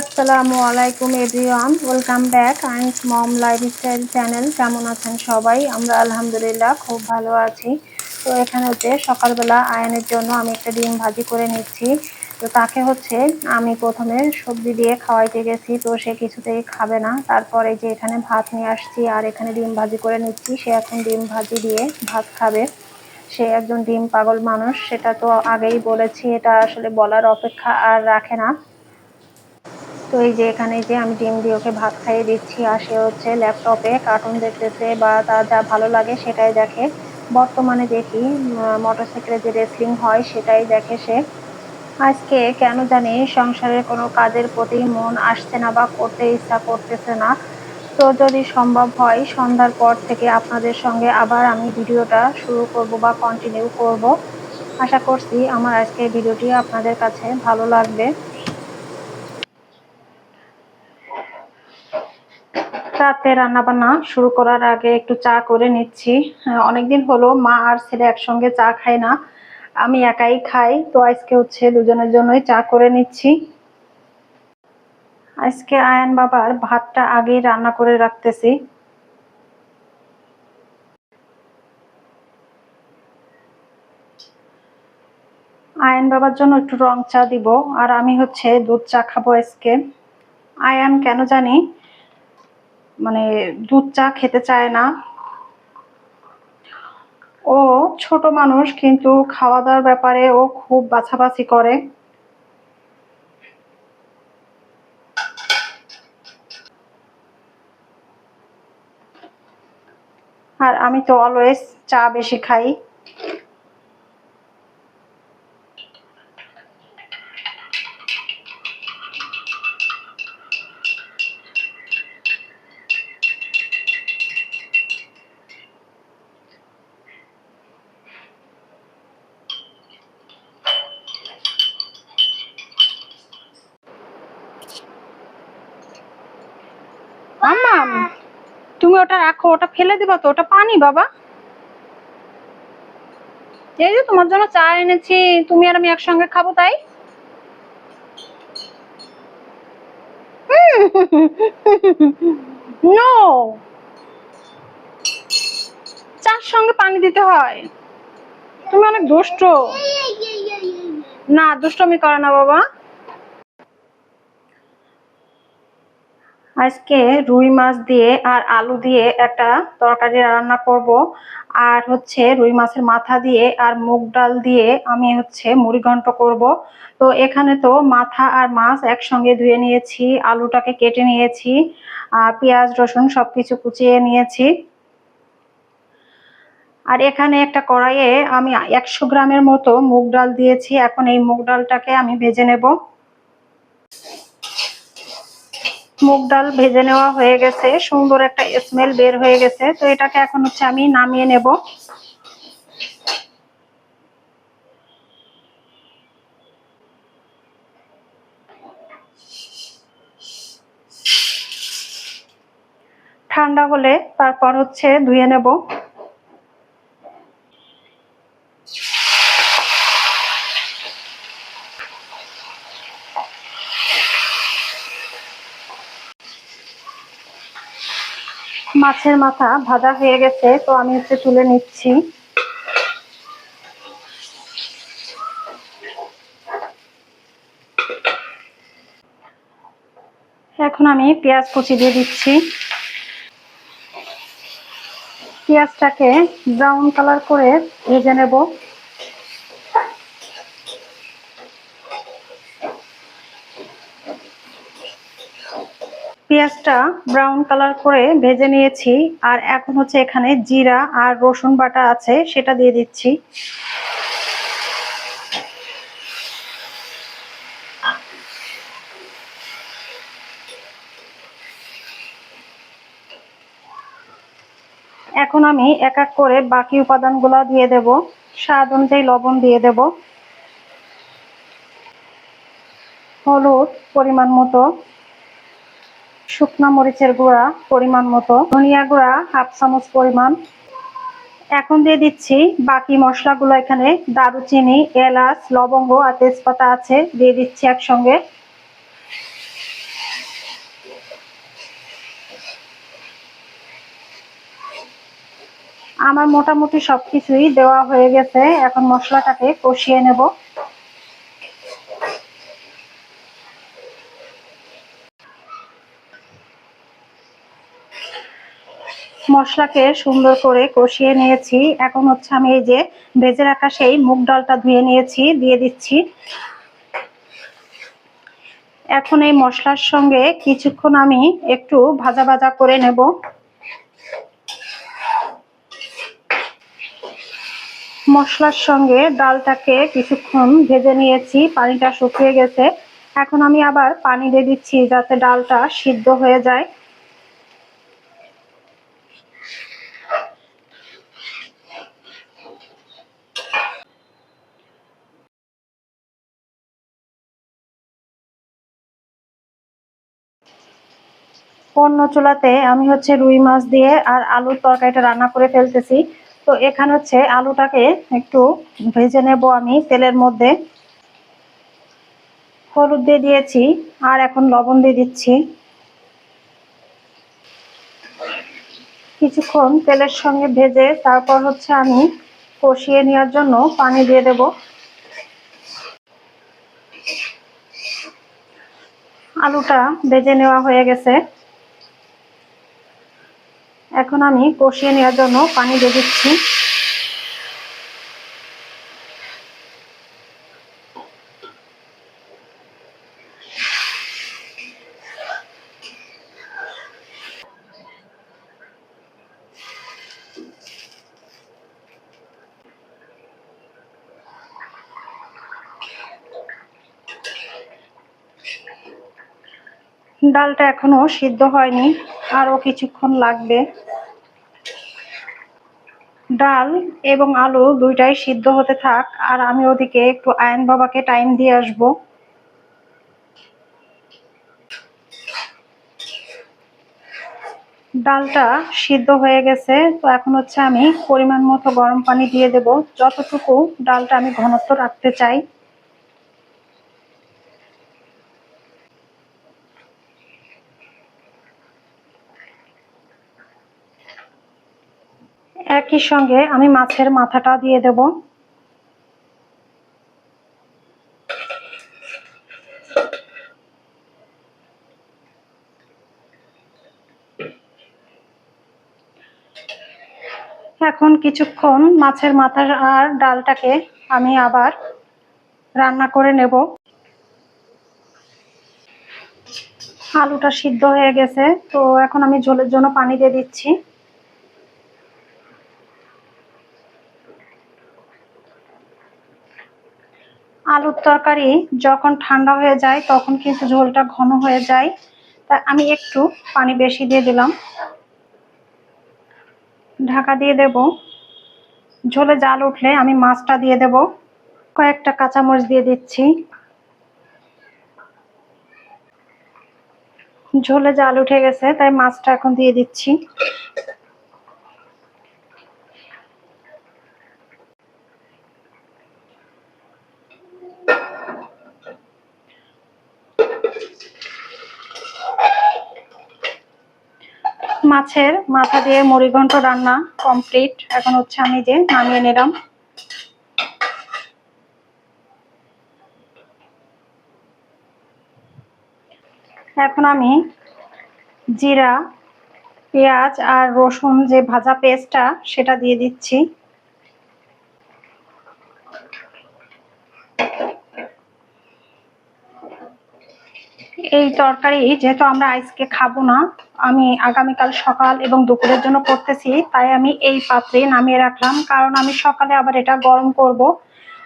আসসালামু আলাইকুম, everyone. Welcome back. আইন্স mom lifestyle channel. কেমন আছেন সবাই? আমরা আলহামদুলিল্লাহ খুব ভালো আছি। তো এখানে হচ্ছে সকালবেলা আয়নের জন্য আমি একটা ডিম ভাজি করে নিচ্ছি। তো তাকে হচ্ছে আমি প্রথমে সবজি দিয়ে খাওয়াইতে গেছি, তো সে কিছুতেই খাবে না। তারপরে যে এখানে ভাত নিয়ে আসছি আর এখানে ডিম ভাজি করে নিচ্ছি। সে এখন ডিম ভাজি দিয়ে ভাত খাবে। সে একজন ডিম পাগল মানুষ, সেটা তো আগেই বলেছি, এটা আসলে বলার অপেক্ষা আর রাখে না। তো এই যে এখানে যে আমি ডিম দিয়ে ওকে ভাত খাইয়ে দিচ্ছি আর সে হচ্ছে ল্যাপটপে কার্টুন দেখতেছে বা তার যা ভালো লাগে সেটাই দেখে। বর্তমানে দেখি মোটরসাইকেলে যে রেসলিং হয় সেটাই দেখে সে। আজকে কেন জানি সংসারের কোনো কাজের প্রতি মন আসছে না বা করতে ইচ্ছা করতেছে না। তো যদি সম্ভব হয় সন্ধ্যার পর থেকে আপনাদের সঙ্গে আবার আমি ভিডিওটা শুরু করব বা কন্টিনিউ করব। আশা করছি আমার আজকের ভিডিওটি আপনাদের কাছে ভালো লাগবে। রাতে রান্নাবান্না শুরু করার আগে একটু চা করে নিচ্ছি। অনেকদিন হলো মা আর ছেলে একসঙ্গে চা খায় না। আমি একাই খাই, তো আজকে হচ্ছে দুজনের জন্যই চা করে নিচ্ছি। আজকে আয়ান বাবার ভাতটা আগেই রান্না করে রাখতেছি। আয়ান বাবার জন্য একটু রং চা দিব, আর আমি হচ্ছে দুধ চা খাব আজকে। আয়ান, কেন জানি মানে দুধ চা খেতে চায় না। ও ছোট মানুষ, কিন্তু খাওয়া দাওয়ার ব্যাপারে ও খুব বাছাবাছি করে। আর আমি তো অলওয়েজ চা বেশি খাই। মাম্মাম তুমি ওটা রাখো ওটা ফেলে দিবা তো ওটা পানি বাবা। এই যে তোমার জন্য চা এনেছি তুমি আর আমি একসঙ্গে খাব তাই। নো চার সঙ্গে পানি দিতে হয়। তুমি অনেক দুষ্ট। না দুষ্টমি করে না বাবা। আজকে রুই মাছ দিয়ে আর আলু দিয়ে একটা তরকারি রান্না করব। আর হচ্ছে রুই মাছের মাথা দিয়ে আর মুগ ডাল দিয়ে আমি হচ্ছে মুড়ি ঘন্ট করব। তো এখানে তো মাথা আর মাছ একসঙ্গে ধুয়ে নিয়েছি, আলুটাকে কেটে নিয়েছি, আর পেঁয়াজ, রসুন সবকিছু কুচিয়ে নিয়েছি। আর এখানে একটা কড়াইয়ে আমি একশো গ্রামের মতো মুগ ডাল দিয়েছি। এখন এই মুগ ডালটাকে আমি ভেজে নেব। মুগ ডাল ভেজে নেওয়া হয়ে গেছে। সুন্দর একটা স্মেল বের হয়ে গেছে। তো এটাকে এখন হচ্ছে আমি নামিয়ে নেব। ঠান্ডা হলে তারপর হচ্ছে ধুয়ে নেব। মাছের মাথা ভাজা হয়ে গেছে, তো আমি হচ্ছে তুলে নিচ্ছি। এখন আমি পেঁয়াজ কুচি দিয়ে দিচ্ছি। পেঁয়াজটাকে ব্রাউন কালার করে ভেজে নেব। পেঁয়াজটা ব্রাউন কালার করে ভেজে নিয়েছি, আর এখন হচ্ছে এখানে জিরা আর রসুন বাটা আছে, সেটা দিয়ে দিচ্ছি। এখন আমি এক এক করে বাকি উপাদানগুলো দিয়ে দেব। স্বাদ অনুযায়ী লবণ দিয়ে দেব। হলুদ পরিমাণ মতো। শুকনা মরিচের গুঁড়া পরিমাণ মতো, ধনিয়া গুঁড়া হাফ চামচ পরিমাণ। এখন দিয়ে দিচ্ছি বাকি মশলাগুলো এখানে, দারুচিনি, এলাচ, লবঙ্গ আর তেজপাতা আছে, দিয়ে দিচ্ছি একসঙ্গে। আমার মোটামুটি সব কিছুই দেওয়া হয়ে গেছে, এখন মশলাটাকে কষিয়ে নেব। মশলাকে সুন্দর করে কষিয়ে নিয়েছি। এখন হচ্ছে আমি এই যে ভেজে রাখা সেই মুগ ডালটা ধুয়ে নিয়েছি, দিয়ে দিচ্ছি। এখন এই মশলার সঙ্গে কিছুক্ষণ আমি একটু ভাজা ভাজা করে নেব। মশলার সঙ্গে ডালটাকে কিছুক্ষণ ভেজে নিয়েছি, পানিটা শুকিয়ে গেছে। এখন আমি আবার পানি দিয়ে দিচ্ছি যাতে ডালটা সিদ্ধ হয়ে যায়। অন্য চুলাতে আমি হচ্ছে রুই মাছ দিয়ে আর আলুর তরকারিটা রান্না করে ফেলতেছি। তো এখানে হচ্ছে আলুটাকে একটু ভেজে নেব আমি তেলের মধ্যে। হলুদ দিয়ে দিয়েছি আর এখন লবণ দিয়ে দিচ্ছি। কিছুক্ষণ তেলের সঙ্গে ভেজে তারপর হচ্ছে আমি কষিয়ে নেওয়ার জন্য পানি দিয়ে দেব। আলুটা ভেজে নেওয়া হয়ে গেছে। এখন আমি কষিয়ে নেওয়ার জন্য পানি দিয়ে দিচ্ছি। ডালটা এখনও সিদ্ধ হয়নি, আরও কিছুক্ষণ লাগবে। ডাল এবং আলু দুইটাই সিদ্ধ হতে থাক, আর আমি ওদিকে একটু আয়ন বাবাকে টাইম দিয়ে আসব। ডালটা সিদ্ধ হয়ে গেছে, তো এখন হচ্ছে আমি পরিমাণ মতো গরম পানি দিয়ে দেব। যতটুকু ডালটা আমি ঘনত্ব রাখতে চাই একই সঙ্গে আমি মাছের মাথাটা দিয়ে দেব। এখন কিছুক্ষণ মাছের মাথা আর ডালটাকে আমি আবার রান্না করে নেব। আলুটা সিদ্ধ হয়ে গেছে, তো এখন আমি ঝোলের জন্য পানি দিয়ে দিচ্ছি। আলুর তরকারি যখন ঠান্ডা হয়ে যায়, তখন কিন্তু ঝোলটা ঘন হয়ে যায়। তা আমি একটু পানি বেশি দিয়ে দিলাম। ঢাকা দিয়ে দেব। ঝোলে জাল উঠলে আমি মাছটা দিয়ে দেব। কয়েকটা কাঁচামরিচ দিয়ে দিচ্ছি। ঝোলে জাল উঠে গেছে, তাই মাছটা এখন দিয়ে দিচ্ছি। মাছের মাথা দিয়ে মুড়িঘণ্ট রান্না কমপ্লিট এখন হচ্ছে আমি যে নামিয়ে নিলাম। এখন আমি জিরা, পেঁয়াজ আর রসুন যে ভাজা পেস্টটা সেটা দিয়ে দিচ্ছি। এই তরকারি, যেহেতু আমরা আজকে খাব না, আমি আগামীকাল সকাল এবং দুপুরের জন্য করতেছি, তাই আমি এই পাত্রে নামিয়ে রাখলাম, কারণ আমি সকালে আবার এটা গরম করব।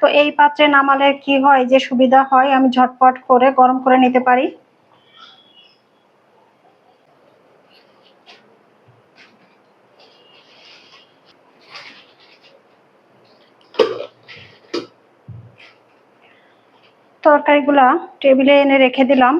তো এই পাত্রে নামালে কি হয়, যে সুবিধা হয়, আমি ঝটপট করে গরম করে নিতে পারি। তরকারিগুলা টেবিলে এনে রেখে দিলাম।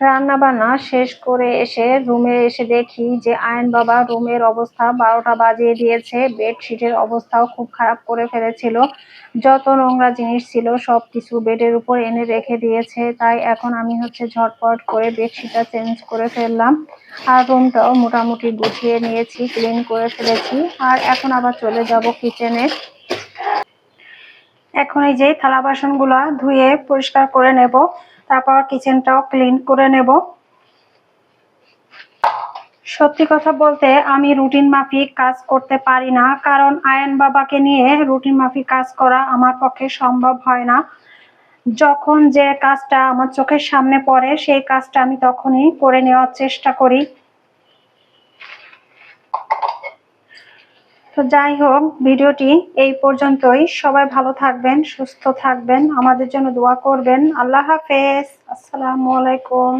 রান্না বান্না শেষ করে এসে রুমে এসে দেখি যে আয়ন বাবা রুমের অবস্থা বারোটা বাজিয়ে দিয়েছে, বেডশিটের অবস্থাও খুব খারাপ করে ফেলেছিল। যত নোংরা জিনিস ছিল সব কিছু বেডের উপর এনে রেখে দিয়েছে, তাই এখন আমি হচ্ছে ঝটপট করে বেডশিটটা চেঞ্জ করে ফেললাম। আর রুমটাও মোটামুটি গুছিয়ে নিয়েছি, ক্লিন করে ফেলেছি। আর এখন আবার চলে যাব কিচেনে। এখন এই যে থালা বাসনগুলো ধুয়ে পরিষ্কার করে নেব। তারপর কিচেনটাও ক্লিন করে নেব। সত্যি কথা বলতে আমি রুটিন মাফিক কাজ করতে পারি না, কারণ আয়ন বাবাকে নিয়ে রুটিন মাফিক কাজ করা আমার পক্ষে সম্ভব হয় না। যখন যে কাজটা আমার চোখের সামনে পড়ে, সেই কাজটা আমি তখনই করে নেওয়ার চেষ্টা করি। তো যাই হোক, ভিডিওটি এই পর্যন্তই। সবাই ভালো থাকবেন, সুস্থ থাকবেন। আমাদের জন্য দোয়া করবেন। আল্লাহ হাফেজ। আসসালামু আলাইকুম।